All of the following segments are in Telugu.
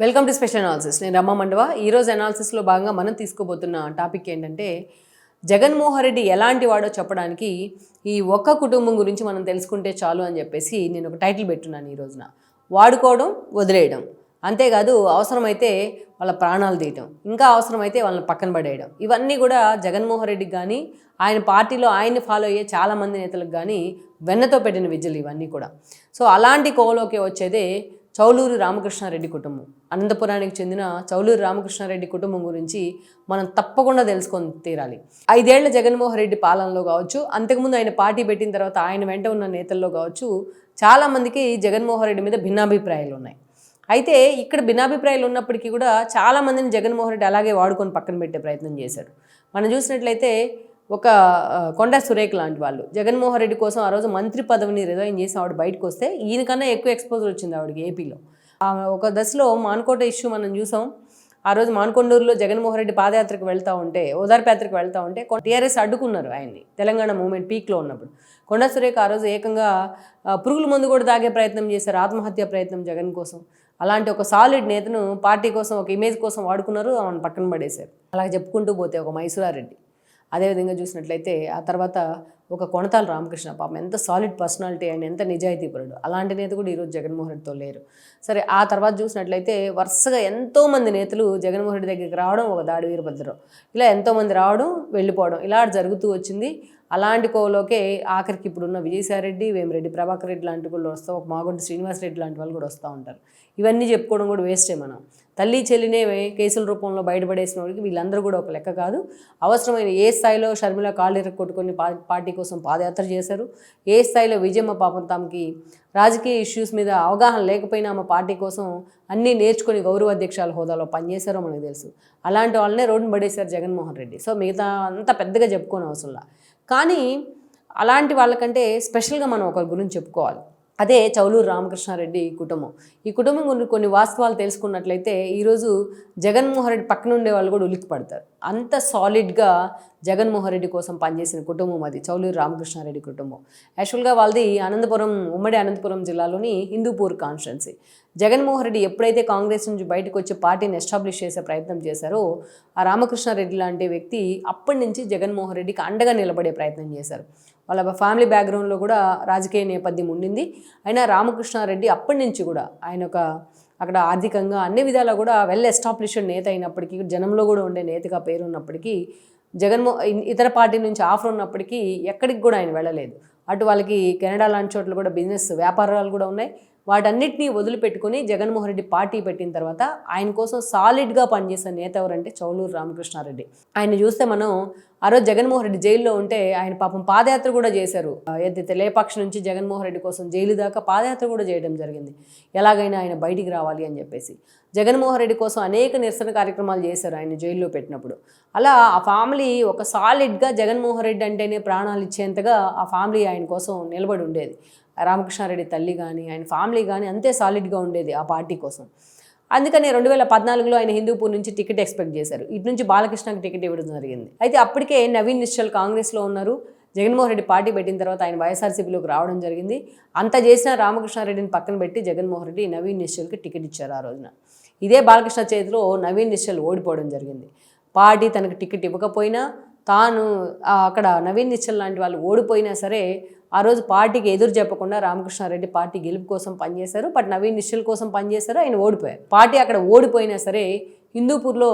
వెల్కమ్ టు స్పెషల్ అనాలిసిస్ నేను రమ్మ మండవ. ఈరోజు అనాలిసిస్లో భాగంగా మనం తీసుకోబోతున్న టాపిక్ ఏంటంటే జగన్మోహన్ రెడ్డి ఎలాంటి వాడో చెప్పడానికి ఈ ఒక్క కుటుంబం గురించి మనం తెలుసుకుంటే చాలు అని చెప్పేసి నేను ఒక టైటిల్ పెట్టున్నాను ఈ రోజున. వాడుకోవడం వదిలేయడం. అంతేకాదు అవసరమైతే వాళ్ళ ప్రాణాలు తీయటం ఇంకా అవసరమైతే వాళ్ళని పక్కన పడేయడం. ఇవన్నీ కూడా జగన్మోహన్ రెడ్డికి కానీ ఆయన పార్టీలో ఆయన్ని ఫాలో అయ్యే చాలామంది నేతలకు కానీ వెన్నతో పెట్టిన విద్యలు ఇవన్నీ కూడా. సో అలాంటి కోవలోకి వచ్చేదే చౌలూరు రామకృష్ణారెడ్డి కుటుంబం. అనంతపురానికి చెందిన చౌలూరు రామకృష్ణారెడ్డి కుటుంబం గురించి మనం తప్పకుండా తెలుసుకొని తీరాలి. ఐదేళ్ళ జగన్మోహన్ రెడ్డి పాలనలో కావచ్చు అంతకుముందు ఆయన పార్టీ పెట్టిన తర్వాత ఆయన వెంట ఉన్న నేతల్లో కావచ్చు చాలామందికి జగన్మోహన్ రెడ్డి మీద భిన్నాభిప్రాయాలు ఉన్నాయి. అయితే ఇక్కడ భిన్నాభిప్రాయాలు ఉన్నప్పటికీ కూడా చాలామందిని జగన్మోహన్ రెడ్డి అలాగే వాడుకొని పక్కన పెట్టే ప్రయత్నం చేశారు మనం చూసినట్లయితే ఒక కొండ కొండా సురేఖ లాంటి వాళ్ళు. జగన్మోహన్ రెడ్డి కోసం ఆ రోజు మంత్రి పదవిని రిజైన్ చేసి ఆవిడ బయటకు వస్తే ఈయనకన్నా ఎక్కువ ఎక్స్పోజర్ వచ్చింది ఆవిడకి ఏపీలో. ఒక దశలో మాన్కోట ఇష్యూ మనం చూసాం. ఆ రోజు మాన్కొండూరులో జగన్మోహన్ రెడ్డి పాదయాత్రకు వెళ్తూ ఉంటే ఓదార్పయాత్రకు వెళ్తూ ఉంటే టీఆర్ఎస్ అడ్డుకున్నారు ఆయన్ని తెలంగాణ మూమెంట్ పీక్లో ఉన్నప్పుడు. కొండా సురేఖ ఆ రోజు ఏకంగా పురుగుల మందు కూడా తాగే ప్రయత్నం చేశారు ఆత్మహత్య ప్రయత్నం జగన్ కోసం. అలాంటి ఒక సాలిడ్ నేతను పార్టీ కోసం ఒక ఇమేజ్ కోసం వాడుకున్నారు ఆమెను పక్కన పడేశారు. అలా చెప్పుకుంటూ పోతే ఒక మైసూరారెడ్డి. అదేవిధంగా చూసినట్లయితే ఆ తర్వాత ఒక కొనతాల రామకృష్ణ పాపం. ఎంత సాలిడ్ పర్సనాలిటీ ఆయన ఎంత నిజాయితీపరుడు. అలాంటి నేత కూడా ఈరోజు జగన్మోహన్ రెడ్డితో లేరు. సరే ఆ తర్వాత చూసినట్లయితే వరుసగా ఎంతోమంది నేతలు జగన్మోహన్ రెడ్డి దగ్గరికి రావడం ఒక దాడి వీరభద్రం ఇలా ఎంతోమంది రావడం వెళ్ళిపోవడం ఇలా జరుగుతూ వచ్చింది. అలాంటి కోలోకే ఆఖరికి ఇప్పుడున్న విజయసాయిరెడ్డి వేమిరెడ్డి ప్రభాకర్ రెడ్డి లాంటి వాళ్ళు వస్తూ ఒక మాగుంటి శ్రీనివాస్ రెడ్డి లాంటి వాళ్ళు కూడా వస్తూ ఉంటారు. ఇవన్నీ చెప్పుకోవడం కూడా వేస్టే మనం. తల్లి చెల్లినే కేసుల రూపంలో బయటపడేసిన వాళ్ళకి వీళ్ళందరూ కూడా ఒక లెక్క కాదు. అవసరమైన ఏ స్థాయిలో షర్మిల కాళ్ళు కొట్టుకొని పా- పార్టీ కోసం పాదయాత్ర చేశారు. ఏ స్థాయిలో విజయమ్మ పాపం తమకి రాజకీయ ఇష్యూస్ మీద అవగాహన లేకపోయినా ఆమె పార్టీ కోసం అన్నీ నేర్చుకొని గౌరవ అధ్యక్షాల హోదాలో పనిచేశారో మనకు తెలుసు. అలాంటి వాళ్ళనే రోడ్డు పడేశారు జగన్మోహన్ రెడ్డి. సో మిగతా అంతా పెద్దగా చెప్పుకోని అవసరంలా. కానీ అలాంటి వాళ్ళకంటే స్పెషల్గా మనం ఒకరి గురించి చెప్పుకోవాలి. అదే చౌలూరు రామకృష్ణారెడ్డి కుటుంబం. ఈ కుటుంబం గురించి కొన్ని వాస్తవాలు తెలుసుకున్నట్లయితే ఈరోజు జగన్మోహన్ రెడ్డి పక్కన ఉండే వాళ్ళు కూడా ఉలిక్కి పడతారు. అంత సాలిడ్గా జగన్మోహన్ రెడ్డి కోసం పనిచేసిన కుటుంబం అది చౌలూరు రామకృష్ణారెడ్డి కుటుంబం. యాక్చువల్గా వాళ్ళది అనంతపురం ఉమ్మడి అనంతపురం జిల్లాలోని హిందూపూర్ కాన్స్టిట్యున్సీ జగన్మోహన్ రెడ్డి ఎప్పుడైతే కాంగ్రెస్ నుంచి బయటకు వచ్చి పార్టీని ఎస్టాబ్లిష్ చేసే ప్రయత్నం చేశారో ఆ రామకృష్ణారెడ్డి లాంటి వ్యక్తి అప్పటి నుంచి జగన్మోహన్ రెడ్డికి అండగా నిలబడే ప్రయత్నం చేశారు. వాళ్ళ ఫ్యామిలీ బ్యాక్గ్రౌండ్లో కూడా రాజకీయ నేపథ్యం ఉండింది. అయినా రామకృష్ణారెడ్డి అప్పటి నుంచి కూడా ఆయన ఒక అక్కడ ఆర్థికంగా అన్ని విధాలా కూడా వెల్ ఎస్టాబ్లిష్డ్ నేత అయినప్పటికీ జనంలో కూడా ఉండే నేతగా పేరు ఉన్నప్పటికీ జగన్మో ఇతర పార్టీ నుంచి ఆఫర్ ఉన్నప్పటికీ ఎక్కడికి కూడా ఆయన వెళ్ళలేదు. అటు వాళ్ళకి కెనడా లాంటి చోట్ల కూడా బిజినెస్ వ్యాపారాలు కూడా ఉన్నాయి. వాటన్నిటినీ వదిలిపెట్టుకుని జగన్మోహన్ రెడ్డి పార్టీ పెట్టిన తర్వాత ఆయన కోసం సాలిడ్గా పనిచేసిన నేత ఎవరంటే చౌలూరు రామకృష్ణారెడ్డి. ఆయన చూస్తే మనం ఆ రోజు జగన్మోహన్ రెడ్డి జైల్లో ఉంటే ఆయన పాపం పాదయాత్ర కూడా చేశారు. ఏదైతే లేపాక్ష నుంచి జగన్మోహన్ రెడ్డి కోసం జైలు దాకా పాదయాత్ర కూడా చేయడం జరిగింది. ఎలాగైనా ఆయన బయటికి రావాలి అని చెప్పేసి. జగన్మోహన్ రెడ్డి కోసం అనేక నిరసన కార్యక్రమాలు చేశారు ఆయన జైల్లో పెట్టినప్పుడు. అలా ఆ ఫ్యామిలీ ఒక సాలిడ్గా జగన్మోహన్ రెడ్డి అంటేనే ప్రాణాలు ఇచ్చేంతగా ఆ ఫ్యామిలీ ఆయన కోసం నిలబడి ఉండేది. రామకృష్ణారెడ్డి తల్లి కానీ ఆయన ఫ్యామిలీ కానీ అంతే సాలిడ్గా ఉండేది ఆ పార్టీ కోసం. అందుకని రెండు వేల పద్నాలుగులో ఆయన హిందూపూర్ నుంచి టికెట్ ఎక్స్పెక్ట్ చేశారు. ఇటు నుంచి బాలకృష్ణకి టికెట్ ఇవ్వడం జరిగింది. అయితే అప్పటికే నవీన్ నిశ్చల్ కాంగ్రెస్లో ఉన్నారు. జగన్మోహన్ రెడ్డి పార్టీ పెట్టిన తర్వాత ఆయన వైఎస్ఆర్సీపీలోకి రావడం జరిగింది. అంత చేసిన రామకృష్ణారెడ్డిని పక్కన పెట్టి జగన్మోహన్ రెడ్డి నవీన్ నిశ్చల్కి టికెట్ ఇచ్చారు ఆ రోజున. ఇదే బాలకృష్ణ చేతిలో నవీన్ నిశ్చల్ ఓడిపోవడం జరిగింది. పార్టీ తనకు టికెట్ ఇవ్వకపోయినా తాను అక్కడ నవీన్ నిశ్చల్ లాంటి వాళ్ళు ఓడిపోయినా సరే ఆ రోజు పార్టీకి ఎదురు చెప్పకుండా రామకృష్ణారెడ్డి పార్టీ గెలుపు కోసం పనిచేశారు. బట్ నవీన్ నిశ్చల్ కోసం పనిచేశారు. ఆయన ఓడిపోయారు. పార్టీ అక్కడ ఓడిపోయినా సరే హిందూపూర్లో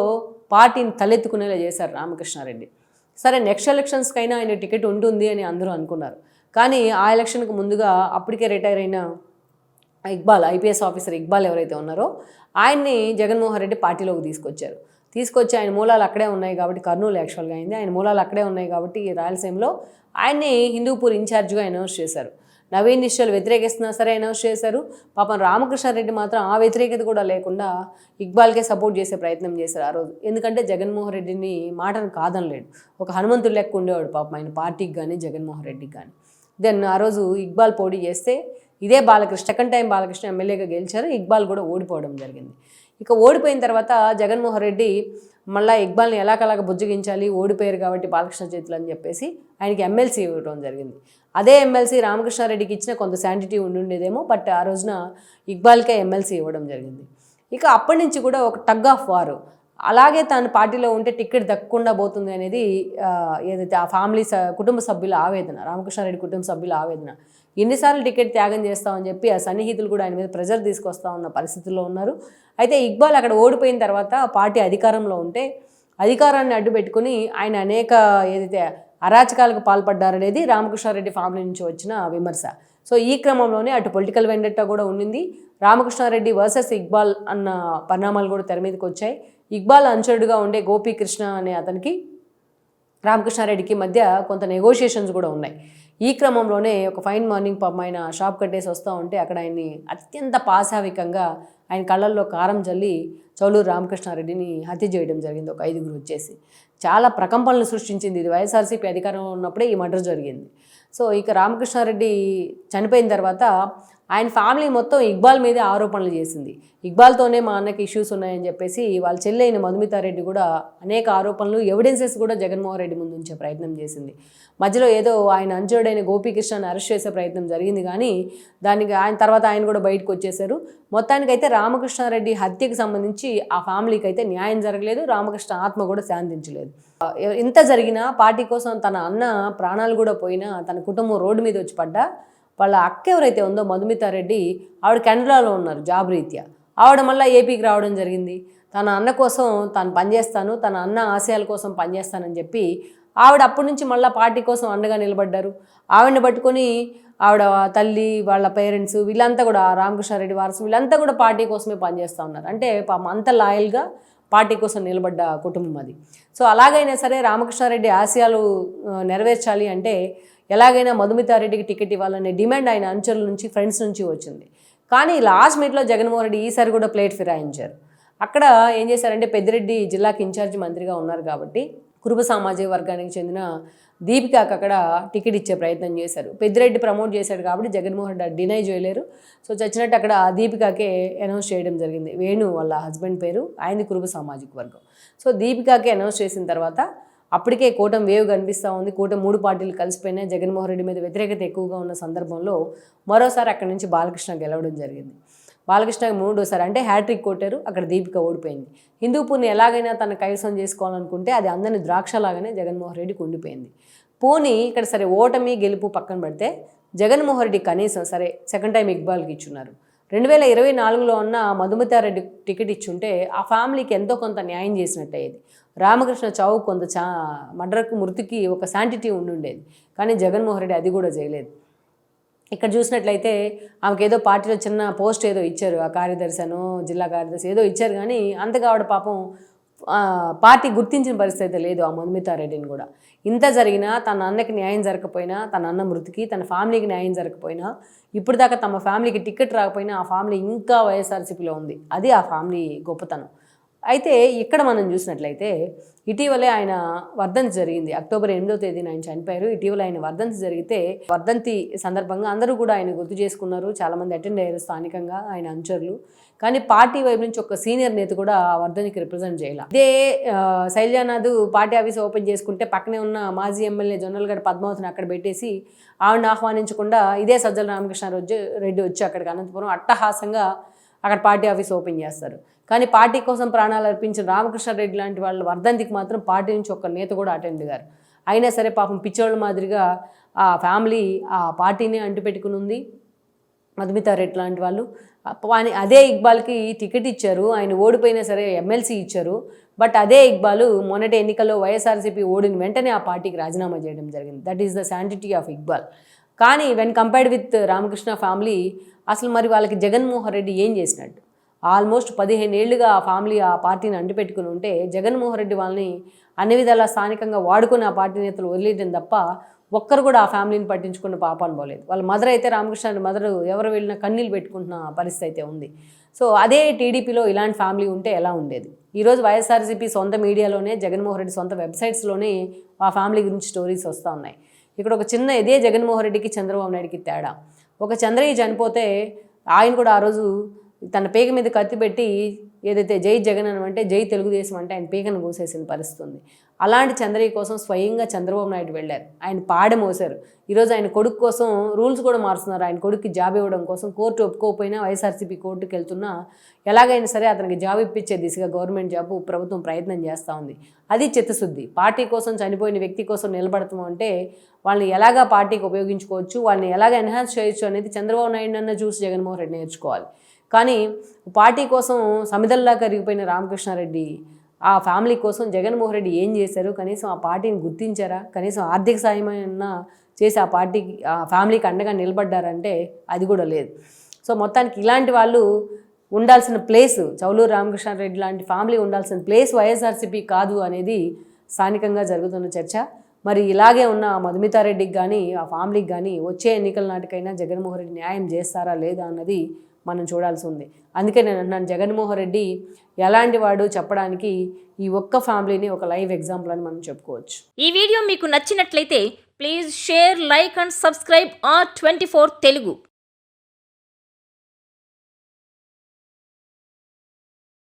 పార్టీని తలెత్తుకునేలా చేశారు రామకృష్ణారెడ్డి. సరే నెక్స్ట్ ఎలక్షన్స్కైనా ఆయన టికెట్ ఉంటుంది అని అందరూ అనుకున్నారు. కానీ ఆ ఎలక్షన్కి ముందుగా అప్పటికే రిటైర్ అయిన ఇక్బాల్ ఐపీఎస్ ఆఫీసర్ ఇక్బాల్ ఎవరైతే ఉన్నారో ఆయన్ని జగన్మోహన్ రెడ్డి పార్టీలోకి తీసుకొచ్చారు. తీసుకొచ్చి ఆయన మూలాలు అక్కడే ఉన్నాయి కాబట్టి కర్నూలు యాక్చువల్గా అయింది. ఆయన మూలాలు అక్కడే ఉన్నాయి కాబట్టి ఈ రాయలసీమలో ఆయన్ని హిందూపూర్ ఇన్ఛార్జ్గా అనౌన్స్ చేశారు. నవీన్ నిశ్చల్ వ్యతిరేకిస్తున్నా సరే అనౌన్స్ చేశారు. పాపం రామకృష్ణారెడ్డి మాత్రం ఆ వ్యతిరేకత కూడా లేకుండా ఇక్బాల్కే సపోర్ట్ చేసే ప్రయత్నం చేశారు ఆ రోజు. ఎందుకంటే జగన్మోహన్ రెడ్డిని మాటను కాదనలేడు. ఒక హనుమంతుడు లెక్క ఉండేవాడు పాపం ఆయన పార్టీకి కానీ జగన్మోహన్ రెడ్డికి కానీ దెన్ ఆ రోజు ఇక్బాల్ పోటీ చేస్తే ఇదే బాలకృష్ణ సెకండ్ టైం బాలకృష్ణ ఎమ్మెల్యేగా గెలిచారు. ఇక్బాల్ కూడా ఓడిపోవడం జరిగింది. ఇక ఓడిపోయిన తర్వాత జగన్మోహన్ రెడ్డి మళ్ళీ ఇక్బాల్ని ఎలాగలాగా బుజ్జగించాలి ఓడిపోయారు కాబట్టి బాలకృష్ణ చేతులు అని చెప్పేసి ఆయనకి ఎమ్మెల్సీ ఇవ్వడం జరిగింది. అదే ఎమ్మెల్సీ రామకృష్ణారెడ్డికి ఇచ్చిన కొంత శాంటిటీ ఉండి ఉండేదేమో బట్ ఆ రోజున ఇక్బాల్కే ఎమ్మెల్సీ ఇవ్వడం జరిగింది. ఇక అప్పటి నుంచి కూడా ఒక టగ్ ఆఫ్ వారు అలాగే తాను పార్టీలో ఉంటే టికెట్ దక్కకుండా పోతుంది అనేది ఏదైతే ఆ ఫ్యామిలీ స కుటుంబ సభ్యుల ఆవేదన రామకృష్ణారెడ్డి కుటుంబ సభ్యుల ఆవేదన. ఎన్నిసార్లు టికెట్ త్యాగం చేస్తామని చెప్పి ఆ సన్నిహితులు కూడా ఆయన మీద ప్రెజర్ తీసుకొస్తా ఉన్న పరిస్థితుల్లో ఉన్నారు. అయితే ఇక్బాల్ అక్కడ ఓడిపోయిన తర్వాత పార్టీ అధికారంలో ఉంటే అధికారాన్ని అడ్డు పెట్టుకుని ఆయన అనేక ఏదైతే అరాచకాలకు పాల్పడ్డారనేది రామకృష్ణారెడ్డి ఫ్యామిలీ నుంచి వచ్చిన విమర్శ. సో ఈ క్రమంలోనే అటు పొలిటికల్ వెండెట్టా కూడా ఉండింది రామకృష్ణారెడ్డి వర్సెస్ ఇక్బాల్ అన్న పరిణామాలు కూడా తెర మీదకి వచ్చాయి. ఇక్బాల్ అనుచరుడుగా ఉండే గోపీకృష్ణ అనే అతనికి రామకృష్ణారెడ్డికి మధ్య కొంత నెగోషియేషన్స్ కూడా ఉన్నాయి. ఈ క్రమంలోనే ఒక ఫైన్ మార్నింగ్ పాపం ఆయన షాప్ కట్టేసి వస్తూ ఉంటే అక్కడ ఆయన్ని అత్యంత పాశావికంగా ఆయన కళ్ళల్లో కారం జల్లి చౌలూరు రామకృష్ణారెడ్డిని హత్య చేయడం జరిగింది. ఒక ఐదుగురు వచ్చేసి చాలా ప్రకంపనలు సృష్టించింది ఇది వైఎస్ఆర్సీపీ అధికారంలో ఉన్నప్పుడే ఈ మర్డర్ జరిగింది. సో ఇక రామకృష్ణారెడ్డి చనిపోయిన తర్వాత ఆయన ఫ్యామిలీ మొత్తం ఇక్బాల్ మీదే ఆరోపణలు చేసింది. ఇక్బాల్తోనే మా అన్నకి ఇష్యూస్ ఉన్నాయని చెప్పేసి వాళ్ళ చెల్లి అయిన మధుమితారెడ్డి కూడా అనేక ఆరోపణలు ఎవిడెన్సెస్ కూడా జగన్మోహన్ రెడ్డి ముందు ఉంచే ప్రయత్నం చేసింది. మధ్యలో ఏదో ఆయన అంచుడైన గోపీకృష్ణని అరెస్ట్ చేసే ప్రయత్నం జరిగింది కానీ దానికి ఆయన తర్వాత ఆయన కూడా బయటకు వచ్చేశారు. మొత్తానికైతే రామకృష్ణారెడ్డి హత్యకు సంబంధించి ఆ ఫ్యామిలీకి అయితే న్యాయం జరగలేదు రామకృష్ణ ఆత్మ కూడా శాంతించలేదు. ఇంత జరిగినా పార్టీ కోసం తన అన్న ప్రాణాలు కూడా పోయినా తన కుటుంబం రోడ్డు మీద వచ్చి పడ్డా. వాళ్ళ అక్క ఎవరైతే ఉందో మధుమితారెడ్డి ఆవిడ కెనడాలో ఉన్నారు జాబ్ రీత్యా. ఆవిడ మళ్ళీ ఏపీకి రావడం జరిగింది. తన అన్న కోసం తాను పనిచేస్తాను తన అన్న ఆశయాల కోసం పనిచేస్తానని చెప్పి ఆవిడ అప్పటి నుంచి మళ్ళీ పార్టీ కోసం అండగా నిలబడ్డారు. ఆవిడని పట్టుకొని ఆవిడ తల్లి వాళ్ళ పేరెంట్స్ వీళ్ళంతా కూడా రామకృష్ణారెడ్డి వారసు వీళ్ళంతా కూడా పార్టీ కోసమే పనిచేస్తూ ఉన్నారు. అంటే పాపం అంత లాయల్గా పార్టీ కోసం నిలబడ్డ కుటుంబం అది. సో అలాగైనా సరే రామకృష్ణారెడ్డి ఆశయాలు నెరవేర్చాలి అంటే ఎలాగైనా మధుమితారెడ్డికి టికెట్ ఇవ్వాలనే డిమాండ్ ఆయన అనుచరుల నుంచి ఫ్రెండ్స్ నుంచి వచ్చింది. కానీ లాస్ట్ మీట్లో జగన్మోహన్ రెడ్డి ఈసారి కూడా ప్లేట్ ఫిరాయించారు. అక్కడ ఏం చేశారంటే పెద్దిరెడ్డి జిల్లాకి ఇన్ఛార్జ్ మంత్రిగా ఉన్నారు కాబట్టి కురుబ సామాజిక వర్గానికి చెందిన దీపికాకి అక్కడ టికెట్ ఇచ్చే ప్రయత్నం చేశారు. పెద్దిరెడ్డి ప్రమోట్ చేశాడు కాబట్టి జగన్మోహన్ రెడ్డి డినై చేయలేరు. సో చచ్చినట్టు అక్కడ దీపికాకే అనౌన్స్ చేయడం జరిగింది. వేణు వాళ్ళ హస్బెండ్ పేరు ఆయనది కురుబ సామాజిక వర్గం. సో దీపికాకే అనౌన్స్ చేసిన తర్వాత అప్పటికే కూటమి వేవ్ కనిపిస్తూ ఉంది. కూటమి మూడు పార్టీలు కలిసిపోయినాయి. జగన్మోహన్ రెడ్డి మీద వ్యతిరేకత ఎక్కువగా ఉన్న సందర్భంలో మరోసారి అక్కడి నుంచి బాలకృష్ణ గెలవడం జరిగింది. బాలకృష్ణ మూడోసారి అంటే హ్యాట్రిక్ కొట్టారు. అక్కడ దీపిక ఓడిపోయింది. హిందూపూర్ని ఎలాగైనా తన కైవసం చేసుకోవాలనుకుంటే అది అందరిని ద్రాక్షలాగానే జగన్మోహన్ రెడ్డికి ఉండిపోయింది పోనీ ఇక్కడ సరే ఓటమి గెలుపు పక్కన పెడితే జగన్మోహన్ రెడ్డి కనీసం సరే సెకండ్ టైం ఇక్బాల్కి ఇచ్చున్నారు. రెండు వేల ఇరవై నాలుగులో ఉన్న మధుమతారెడ్డి టికెట్ ఇచ్చుంటే ఆ ఫ్యామిలీకి ఎంతో కొంత న్యాయం చేసినట్టు అయ్యేది రామకృష్ణ చావు కొంత చా మర్డర్కు మృతికి ఒక శాంటిటీ ఉండుండేది. కానీ జగన్మోహన్ రెడ్డి అది కూడా చేయలేదు. ఇక్కడ చూసినట్లయితే ఆమెకు ఏదో పార్టీలో చిన్న పోస్ట్ ఏదో ఇచ్చారు ఆ కార్యదర్శను జిల్లా కార్యదర్శి ఏదో ఇచ్చారు కానీ అంతగా ఆవిడ పాపం పార్టీ గుర్తించిన పరిస్థితి లేదు ఆ మధుమితారెడ్డిని కూడా. ఇంత జరిగినా తన అన్నకి న్యాయం జరగకపోయినా తన అన్న మృతికి తన ఫ్యామిలీకి న్యాయం జరగకపోయినా ఇప్పుడు దాకా తమ ఫ్యామిలీకి టికెట్ రాకపోయినా ఆ ఫ్యామిలీ ఇంకా వైఎస్ఆర్సీపీలో ఉంది. అది ఆ ఫ్యామిలీ గొప్పతనం. అయితే ఇక్కడ మనం చూసినట్లయితే ఇటీవలే ఆయన వర్ధంతి జరిగింది. అక్టోబర్ ఎనిమిదో తేదీన ఆయన చనిపోయారు. ఇటీవల ఆయన వర్ధంతి జరిగితే వర్ధంతి సందర్భంగా అందరూ కూడా ఆయన గుర్తు చేసుకున్నారు. చాలామంది అటెండ్ అయ్యారు స్థానికంగా ఆయన అనుచరులు. కానీ పార్టీ వైపు నుంచి ఒక సీనియర్ నేత కూడా ఆ వర్ధనికి రిప్రజెంట్ చేయాలి. ఇదే శైలజానాథ్ పార్టీ ఆఫీస్ ఓపెన్ చేసుకుంటే పక్కనే ఉన్న మాజీ ఎమ్మెల్యే జొన్నలగడ్డ పద్మావతిని అక్కడ పెట్టేసి ఆవిడని ఆహ్వానించకుండా ఇదే సజ్జల రామకృష్ణ రెడ్డి వచ్చి అక్కడికి అనంతపురం అట్టహాసంగా అక్కడ పార్టీ ఆఫీస్ ఓపెన్ చేస్తారు. కానీ పార్టీ కోసం ప్రాణాలు అర్పించిన రామకృష్ణారెడ్డి లాంటి వాళ్ళు వర్ధంతికి మాత్రం పార్టీ నుంచి ఒక నేత కూడా అటెండ్ గారు. అయినా సరే పాపం పిచ్చోళ్ళ మాదిరిగా ఆ ఫ్యామిలీ ఆ పార్టీని అంటుపెట్టుకుని ఉంది మధుమితారెడ్డి లాంటి వాళ్ళు. అదే ఇక్బాల్కి టికెట్ ఇచ్చారు. ఆయన ఓడిపోయినా సరే ఎమ్మెల్సీ ఇచ్చారు. బట్ అదే ఇక్బాల్ మొన్నటి ఎన్నికల్లో వైఎస్ఆర్సీపీ ఓడిన వెంటనే ఆ పార్టీకి రాజీనామా చేయడం జరిగింది. That is the sanctity of Iqbal. కానీ when compared with Ramakrishna family అసలు మరి వాళ్ళకి జగన్మోహన్ రెడ్డి ఏం చేసినట్టు? ఆల్మోస్ట్ పదిహేను ఏళ్ళుగా ఆ ఫ్యామిలీ ఆ పార్టీని అంటిపెట్టుకుని ఉంటే జగన్మోహన్ రెడ్డి వాళ్ళని అన్ని విధాలా స్థానికంగా వాడుకుని ఆ పార్టీ నేతలు వదిలేయడం తప్ప ఒక్కరు కూడా ఆ ఫ్యామిలీని పట్టించుకున్న పాపాన్ని పోలేదు వాళ్ళ మదర్ అయితే రామకృష్ణ మదర్ ఎవరు వెళ్ళినా కన్నీళ్ళు పెట్టుకుంటున్న పరిస్థితి అయితే ఉంది. సో అదే టీడీపీలో ఇలాంటి ఫ్యామిలీ ఉంటే ఎలా ఉండేది? ఈరోజు వైఎస్ఆర్సీపీ సొంత మీడియాలోనే జగన్మోహన్ రెడ్డి సొంత వెబ్సైట్స్లోనే ఆ ఫ్యామిలీ గురించి స్టోరీస్ వస్తూ ఉన్నాయి. ఇక్కడ ఒక చిన్న ఇదే జగన్మోహన్ రెడ్డికి చంద్రబాబు నాయుడికి తేడా. ఒక చంద్రయ్య చనిపోతే ఆయన కూడా ఆ రోజు తన పేక మీద కత్తి పెట్టి ఏదైతే జై జగన్ అని అంటే జై తెలుగుదేశం అంటే ఆయన పీకను కోసేసిన పరిస్థితి ఉంది అలాంటి చంద్రయ్య కోసం స్వయంగా చంద్రబాబు నాయుడు వెళ్ళారు. ఆయన పాడ మోసారు ఈరోజు ఆయన కొడుకు కోసం రూల్స్ కూడా మారుస్తున్నారు. ఆయన కొడుకుకి జాబ్ ఇవ్వడం కోసం కోర్టు ఒప్పుకోకపోయినా వైఎస్ఆర్సీపీ కోర్టుకు వెళ్తున్నా ఎలాగైనా సరే అతనికి జాబ్ ఇప్పించే దిశగా గవర్నమెంట్ జాబ్ ప్రభుత్వం ప్రయత్నం చేస్తూ ఉంది. అది చిత్తశుద్ధి. పార్టీ కోసం చనిపోయిన వ్యక్తి కోసం నిలబడతాం అంటే వాళ్ళని ఎలాగా పార్టీకి ఉపయోగించుకోవచ్చు? వాళ్ళని ఎలాగ ఎన్హాన్స్ చేయొచ్చు అనేది చంద్రబాబు నాయుడు అన్న చూసి జగన్మోహన్ రెడ్డి నేర్చుకోవాలి. కానీ పార్టీ కోసం సమిదల్లా కరిగిపోయిన రామకృష్ణారెడ్డి ఆ ఫ్యామిలీ కోసం జగన్మోహన్ రెడ్డి ఏం చేశారు? కనీసం ఆ పార్టీని గుర్తించారా? కనీసం ఆర్థిక సాయమైనా చేసి ఆ పార్టీకి ఆ ఫ్యామిలీకి అండగా నిలబడ్డారంటే అది కూడా లేదు. సో మొత్తానికి ఇలాంటి వాళ్ళు ఉండాల్సిన ప్లేస్ చౌలూరు రామకృష్ణారెడ్డి లాంటి ఫ్యామిలీ ఉండాల్సిన ప్లేస్ వైఎస్ఆర్సీపీ కాదు అనేది స్థానికంగా జరుగుతున్న చర్చ. మరి ఇలాగే ఉన్న మధుమితారెడ్డికి కానీ ఆ ఫ్యామిలీకి కానీ వచ్చే ఎన్నికల నాటికైనా జగన్మోహన్ రెడ్డి న్యాయం చేస్తారా లేదా అన్నది మనం చూడాల్సి ఉంది. అందుకే నేను అంటున్నాను జగన్మోహన్ రెడ్డి ఎలాంటి వాడు చెప్పడానికి ఈ ఒక్క ఫ్యామిలీని ఒక లైవ్ ఎగ్జాంపుల్ అని మనం చెప్పుకోవచ్చు. ఈ వీడియో మీకు నచ్చినట్లయితే please share like and subscribe R twenty Telugu.